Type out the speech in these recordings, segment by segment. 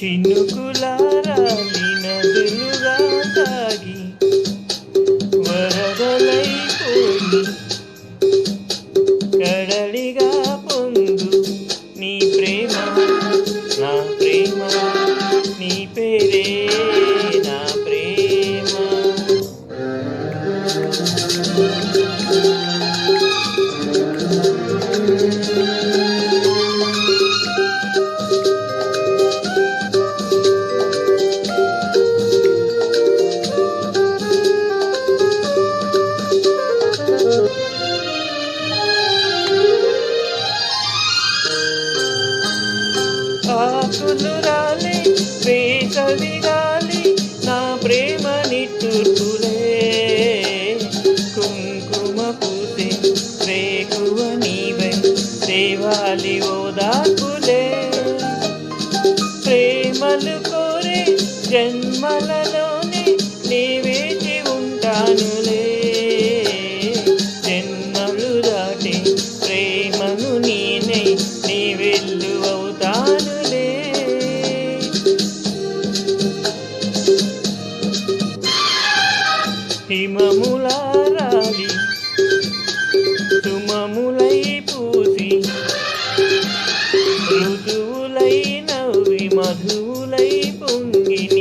చినుకులారాలి నదులుగా సాగి వరదలైపోయి కడలిగా పొంగు నీ ప్రేమ నా ప్రేమ నీ పేరే నా ప్రేమ. వేసవి నా ప్రేమ నిట్టులే కుంకుమ పూసే రేకువ నీవే దేవాలి ఓదాకులే ప్రేమలు కోరే జన్మలలో హిమములారాలి. తుమములై పూసి ఋతువులై నవ్వి మధువులై పొంగిని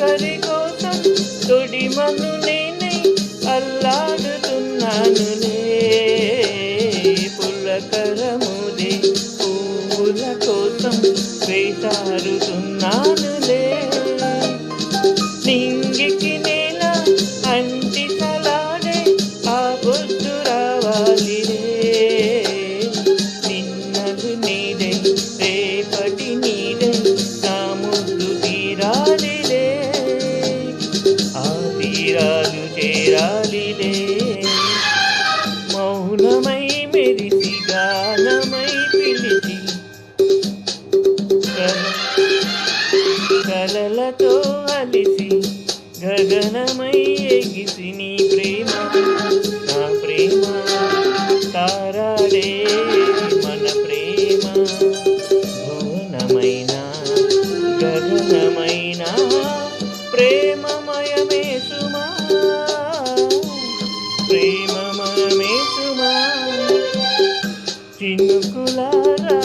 తొలకరి కోసం తొడిమను నేనే అల్లాడుతున్నాను పుల్లకరముదే పూల కోసం వేటాడుతున్నానులే చేరాలిలే మౌనమై మెరిసి గానమై పిలిచి కలలతో అలిసి గగనమై ఎగిసి నీ ప్రేమ నా ప్రేమ తారాడే మన ప్రేమ. భువనమైన గగనమైన ప్రేమ చినుకులారా